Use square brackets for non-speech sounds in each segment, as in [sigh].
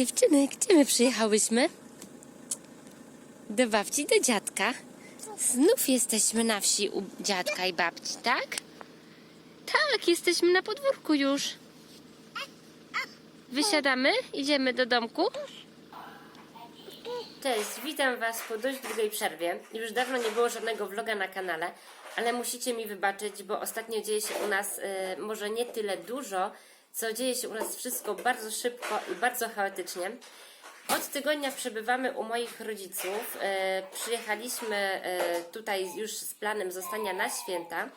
dziewczyny, gdzie my przyjechałyśmy? Do babci, do dziadka. Znów jesteśmy na wsi u dziadka i babci, tak? Tak, jesteśmy na podwórku już. Wysiadamy? Idziemy do domku? Cześć, witam Was po dość długiej przerwie. Już dawno nie było żadnego vloga na kanale, ale musicie mi wybaczyć, bo ostatnio dzieje się u nas y, może nie tyle dużo, co dzieje się u nas wszystko bardzo szybko i bardzo chaotycznie. Od tygodnia przebywamy u moich rodziców. E, przyjechaliśmy e, tutaj już z planem zostania na święta,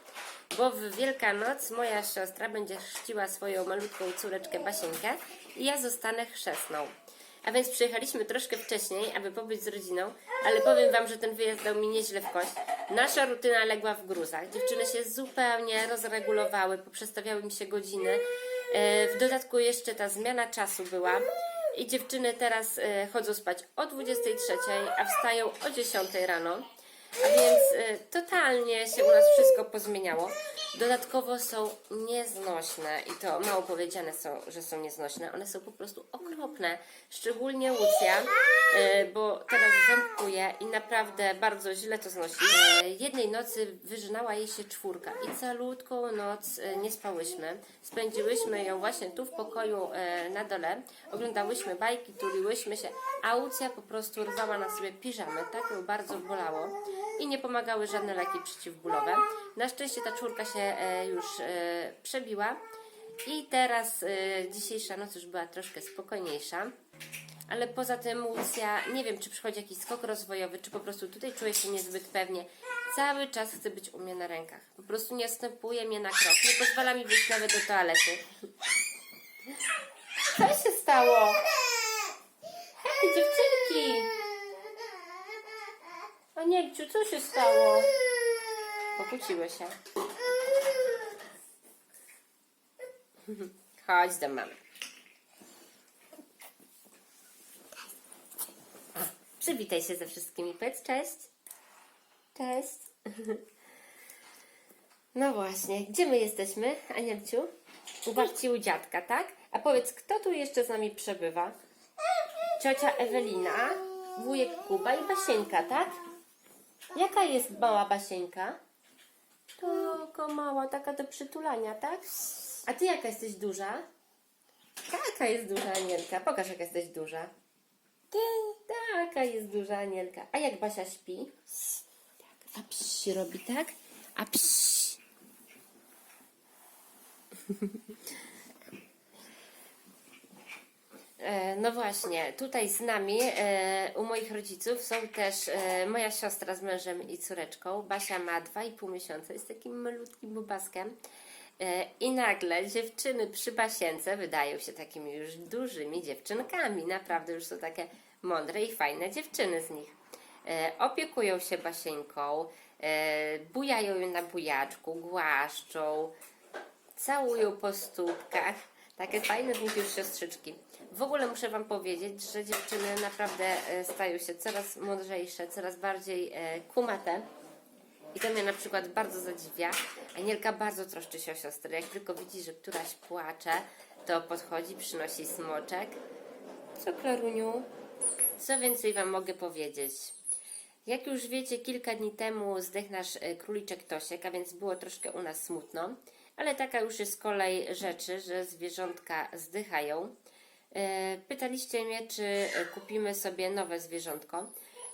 bo w Wielkanoc moja siostra będzie chrzciła swoją malutką córeczkę Basieńkę i ja zostanę chrzestną. A więc przyjechaliśmy troszkę wcześniej, aby pobyć z rodziną, ale powiem Wam, że ten wyjazd dał mi nieźle w kość. Nasza rutyna legła w gruzach. Dziewczyny się zupełnie rozregulowały, poprzestawiały mi się godziny. E, W dodatku jeszcze ta zmiana czasu była. I dziewczyny teraz e, chodzą spać o 23, a wstają o 10 rano. A więc e, totalnie się u nas wszystko pozmieniało. Dodatkowo są nieznośne i to mało powiedziane są, że są nieznośne. One są po prostu okropne. Szczególnie Lucja, e, bo teraz ząbkuje i naprawdę bardzo źle to znosi. E, Jednej nocy wyżynała jej się czwórka i calutką noc e, nie spałyśmy. Spędziłyśmy ją właśnie tu w pokoju na dole. Oglądałyśmy bajki, tuliłyśmy się, a Lucja po prostu rwała na sobie piżamę. Tak ją bardzo bolało i nie pomagały żadne leki przeciwbólowe. Na szczęście ta czwórka się e, już e, przebiła i teraz e, dzisiejsza noc już była troszkę spokojniejsza. Ale poza tym Lucja, nie wiem czy przychodzi jakiś skok rozwojowy, czy po prostu tutaj czuje się niezbyt pewnie. Cały czas chce być u mnie na rękach. Po prostu nie stępuje mnie na krok. Nie pozwala mi wyjść nawet do toalety. Co się stało? Hej, dziewczynki! Anielciu, co się stało? Pokłóciły się. [laughs] Chodź do mamy. Przywitaj się ze wszystkimi, powiedz cześć. Cześć. [laughs] No właśnie, gdzie my jesteśmy, Anielciu? U babci, u dziadka, tak? A powiedz, kto tu jeszcze z nami przebywa? Ciocia Ewelina, wujek Kuba i Basieńka, tak? Jaka jest mała Basieńka? Taka mała, taka do przytulania, tak? A ty jaka jesteś duża? Taka jest duża Anielka. Pokaż, jaka jesteś duża. Taka jest duża Anielka. A jak Basia śpi? Tak, a psi robi, tak? A psi. E, No właśnie, tutaj z nami e, u moich rodziców są też e, moja siostra z mężem i córeczką. Basia ma 2,5 miesiąca, jest takim malutkim bubaskiem. I nagle dziewczyny przy Basience wydają się takimi już dużymi dziewczynkami. Naprawdę już są takie mądre i fajne dziewczyny z nich. Opiekują się Basieńką, bujają ją na bujaczku, głaszczą, całują po stópkach. Takie fajne już siostrzyczki. W ogóle muszę Wam powiedzieć, że dziewczyny naprawdę e, stają się coraz mądrzejsze, coraz bardziej e, kumate. I to mnie na przykład bardzo zadziwia. Anielka bardzo troszczy się o siostrę. Jak tylko widzi, że któraś płacze, to podchodzi, przynosi smoczek. Co, Klaruniu? Co więcej Wam mogę powiedzieć? Jak już wiecie, kilka dni temu zdechł nasz e, króliczek Tosiek, a więc było troszkę u nas smutno. Ale taka już jest kolej rzeczy, że zwierzątka zdychają. E, Pytaliście mnie, czy kupimy sobie nowe zwierzątko.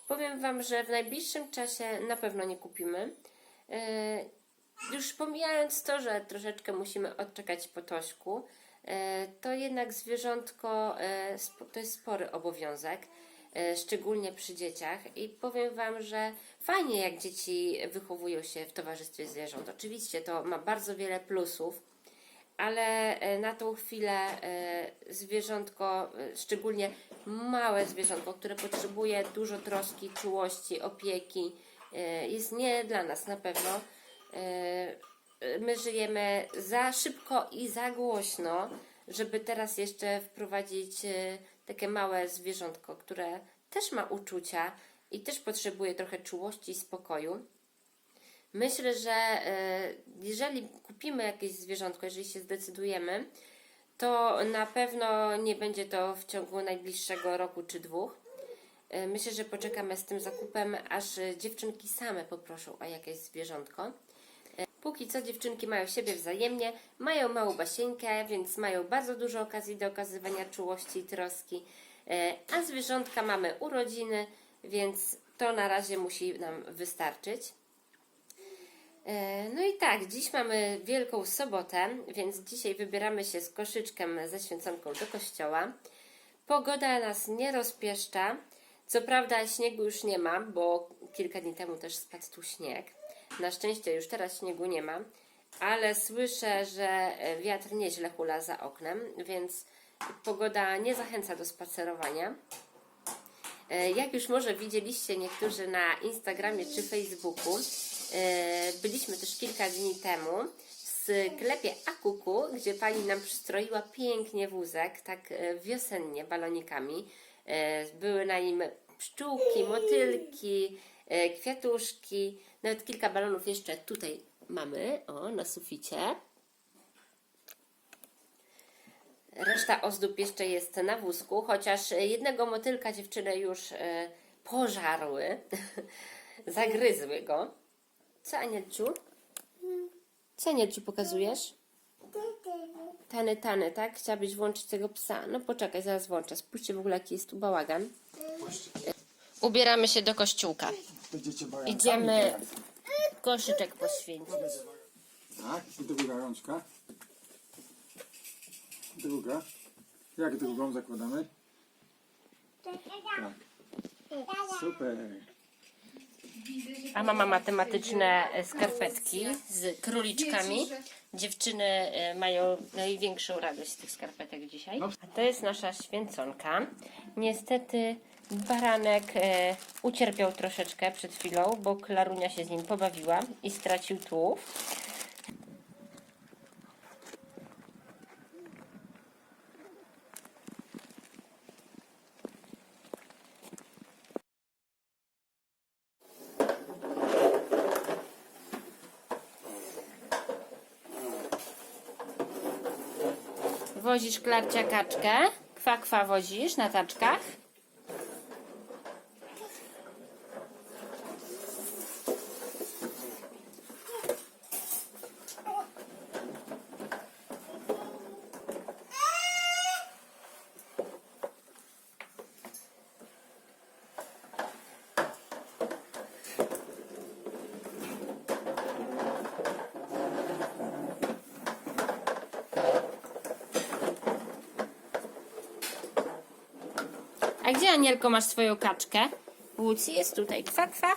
Powiem Wam, że w najbliższym czasie na pewno nie kupimy. E, Już pomijając to, że troszeczkę musimy odczekać po Tośku, e, to jednak zwierzątko to jest spory obowiązek, szczególnie przy dzieciach. I powiem Wam, że fajnie jak dzieci wychowują się w towarzystwie zwierząt. Oczywiście to ma bardzo wiele plusów, ale e, na tą chwilę e, zwierzątko, e, szczególnie małe zwierzątko, które potrzebuje dużo troski, czułości, opieki, e, jest nie dla nas na pewno. E, e, My żyjemy za szybko i za głośno, żeby teraz jeszcze wprowadzić e, takie małe zwierzątko, które też ma uczucia i też potrzebuje trochę czułości i spokoju. Myślę, że e, jeżeli kupimy jakieś zwierzątko, jeżeli się zdecydujemy, to na pewno nie będzie to w ciągu najbliższego roku czy dwóch. E, Myślę, że poczekamy z tym zakupem, aż dziewczynki same poproszą o jakieś zwierzątko. Póki co dziewczynki mają siebie wzajemnie, mają małą basieńkę, więc mają bardzo dużo okazji do okazywania czułości i troski. E, A zwierzątka mamy urodziny, więc to na razie musi nam wystarczyć. E, No i tak, dziś mamy Wielką Sobotę, więc dzisiaj wybieramy się z koszyczkiem ze święconką do kościoła. Pogoda nas nie rozpieszcza. Co prawda śniegu już nie ma, bo kilka dni temu też spadł tu śnieg. Na szczęście już teraz śniegu nie ma, ale słyszę, że e, wiatr nieźle hula za oknem, więc pogoda nie zachęca do spacerowania. E, Jak już może widzieliście niektórzy na Instagramie czy Facebooku, e, byliśmy też kilka dni temu w sklepie Akuku, gdzie pani nam przystroiła pięknie wózek, tak wiosennie, balonikami. Były na nim pszczółki, motylki, e, kwiatuszki, nawet kilka balonów jeszcze tutaj mamy, o, na suficie. Reszta ozdób jeszcze jest na wózku, chociaż jednego motylka dziewczyny już e, pożarły, [laughs] zagryzły go. Co Anielciu? Co Anielciu pokazujesz? Tany, tany, tak? Chciałabyś włączyć tego psa. No poczekaj, zaraz włączę. Spójrzcie w ogóle jaki jest tu bałagan. Ubieramy się do kościółka. Będziecie barankami Idziemy teraz. koszyczek poświęcić. Tak, i druga rączka. Druga. Jak drugą zakładamy? Tak. Super. A mama matematyczne e, skarpetki z króliczkami. Dziewczyny e, mają największą radość z tych skarpetek dzisiaj. A to jest nasza święconka. Niestety baranek e, ucierpiał troszeczkę przed chwilą, bo Klarunia się z nim pobawiła i stracił tułów. Wozisz Klarcia kaczkę. Kwa, kwa wozisz na taczkach. Anielko masz swoją kaczkę? Łucji jest tutaj. Kwa, kwa.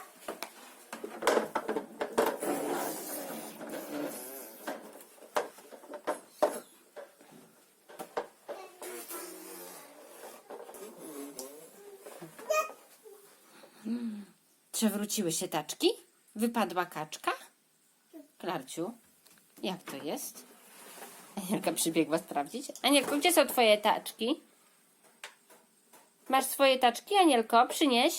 Mm. Przewróciły się taczki? Wypadła kaczka? Klarciu, jak to jest? Anielka przybiegła sprawdzić. Anielko, gdzie są twoje taczki? Masz swoje taczki, Anielko? Przynieś.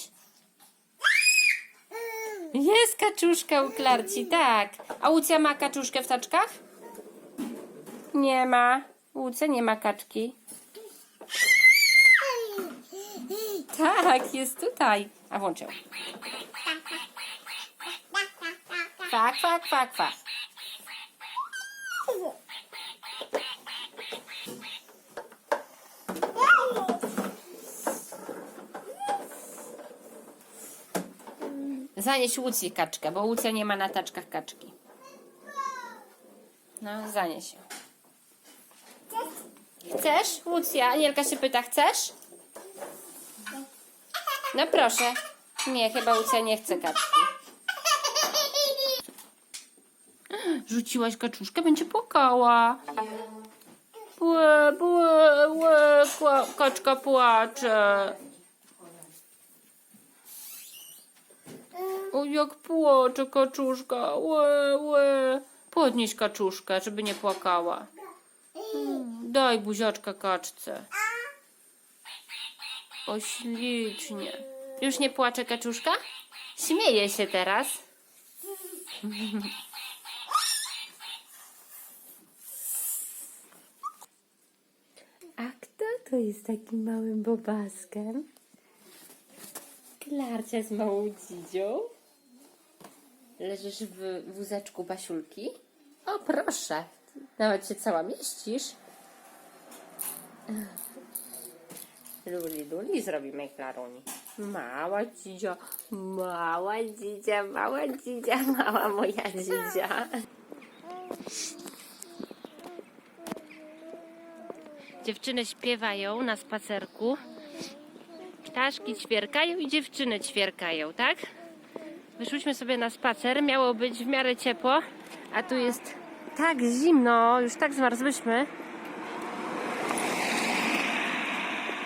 Jest kaczuszka u Klarci, tak. A Łucja ma kaczuszkę w taczkach? Nie ma. Łucja nie ma kaczki. Tak, jest tutaj. A włączę. Kwa, kwa, kwa, kwa. Zanieś Łucji kaczkę, bo Łucja nie ma na taczkach kaczki. No, zanieś ją. Chcesz? Łucja, Anielka się pyta, chcesz? No proszę. Nie, chyba Łucja nie chce kaczki. Rzuciłaś kaczuszkę, będzie płakała. Błe, błe, błe, kaczka płacze. O, jak płacze kaczuszka. Łe, łe. Podnieś kaczuszkę, żeby nie płakała. Mm, Daj buziaczka kaczce. O, ślicznie. Już nie płacze kaczuszka? Śmieje się teraz. [laughs] A kto to jest takim małym bobaskiem? Klarcia z małą dzidzią. Leżysz w wózeczku Basiulki? O, proszę. Nawet się cała mieścisz. Luli, luli zrobimy Klaruni. Mała dzidzia, mała dzidzia, mała dzidzia, mała moja dzidzia. Dziewczyny śpiewają na spacerku. Ptaszki ćwierkają i dziewczyny ćwierkają, tak? Wyszłyśmy sobie na spacer, miało być w miarę ciepło, a tu jest tak zimno, już tak zmarzłyśmy.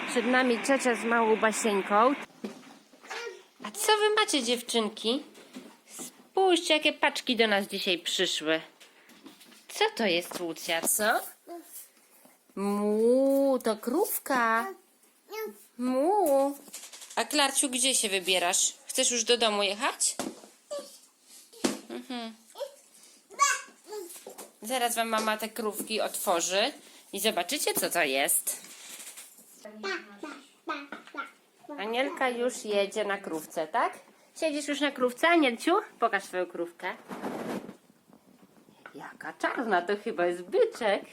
Przed nami ciocia z małą basieńką. A co wy macie dziewczynki? Spójrzcie, jakie paczki do nas dzisiaj przyszły. Co to jest, Lucja, co? Mu, to krówka. Mu. A Klarciu, gdzie się wybierasz? Chcesz już do domu jechać? Mhm. Zaraz wam mama te krówki otworzy i zobaczycie, co to jest. Anielka już jedzie na krówce, tak? Siedzisz już na krówce, Anielciu? Pokaż swoją krówkę. Jaka czarna, to chyba jest byczek.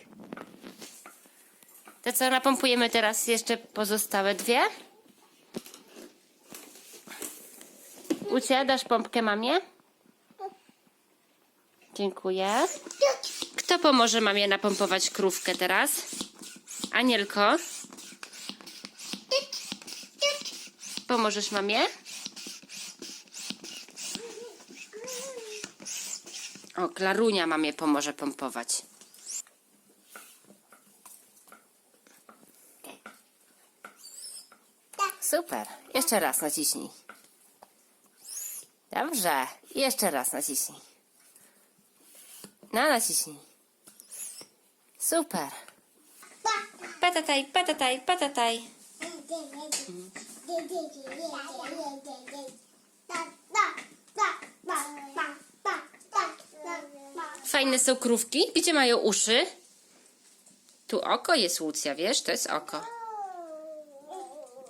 To co, napompujemy teraz jeszcze pozostałe dwie? Ucie, dasz pompkę mamie? Dziękuję. Kto pomoże mamie napompować krówkę teraz? Anielko? Pomożesz mamie? O, Klarunia mamie pomoże pompować. Super. Jeszcze raz naciśnij. Dobrze. Jeszcze raz naciśnij. No, naciśnij. Super. Patataj, patataj, patataj. Fajne są krówki. Gdzie mają uszy? Tu oko jest, Łucja, wiesz? To jest oko.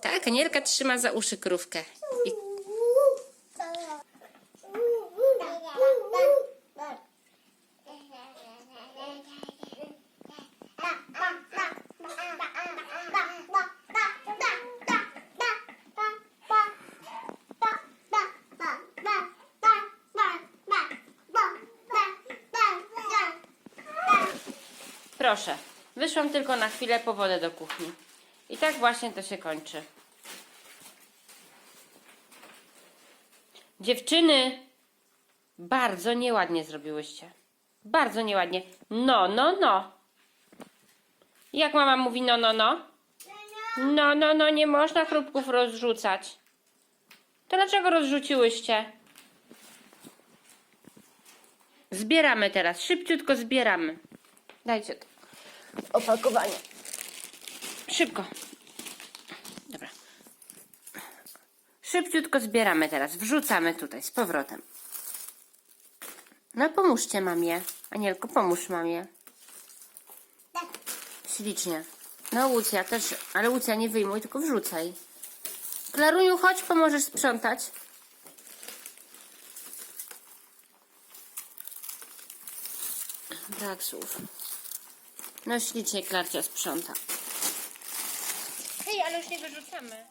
Tak, Anielka trzyma za uszy krówkę. I proszę, wyszłam tylko na chwilę po wodę do kuchni. I tak właśnie to się kończy. Dziewczyny, bardzo nieładnie zrobiłyście. Bardzo nieładnie. No, no, no. Jak mama mówi no, no, no? No, no, no, nie można chrupków rozrzucać. To dlaczego rozrzuciłyście? Zbieramy teraz, szybciutko zbieramy. Dajcie to. Opakowanie. Szybko. Dobra. Szybciutko zbieramy teraz. Wrzucamy tutaj z powrotem. No pomóżcie mamie. Anielko, pomóż mamie. Ślicznie. No Łucja też, ale Łucja nie wyjmuj, tylko wrzucaj. Klaruniu, chodź, pomożesz sprzątać. Brak słów. No ślicznie Klarcia sprząta. Hej, ale już nie wyrzucamy.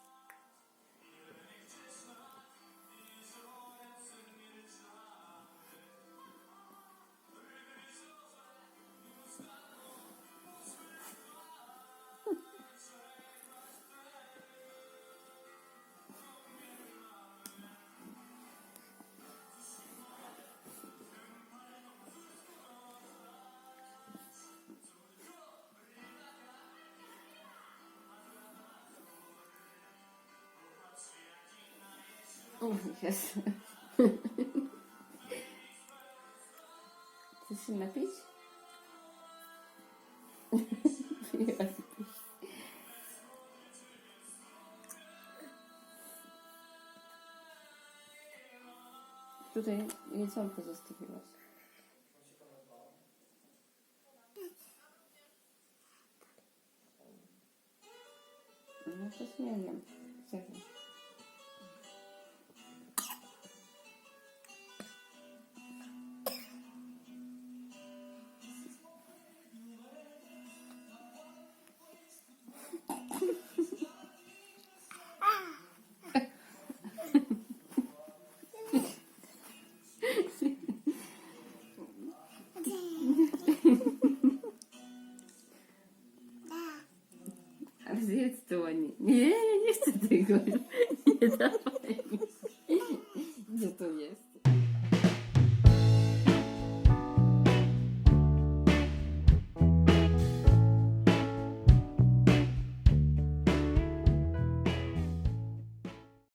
Jezu. Chcesz się napić? Jezu. Tutaj jedzonko zostawiłaś. No to nie wiem. Czekaj.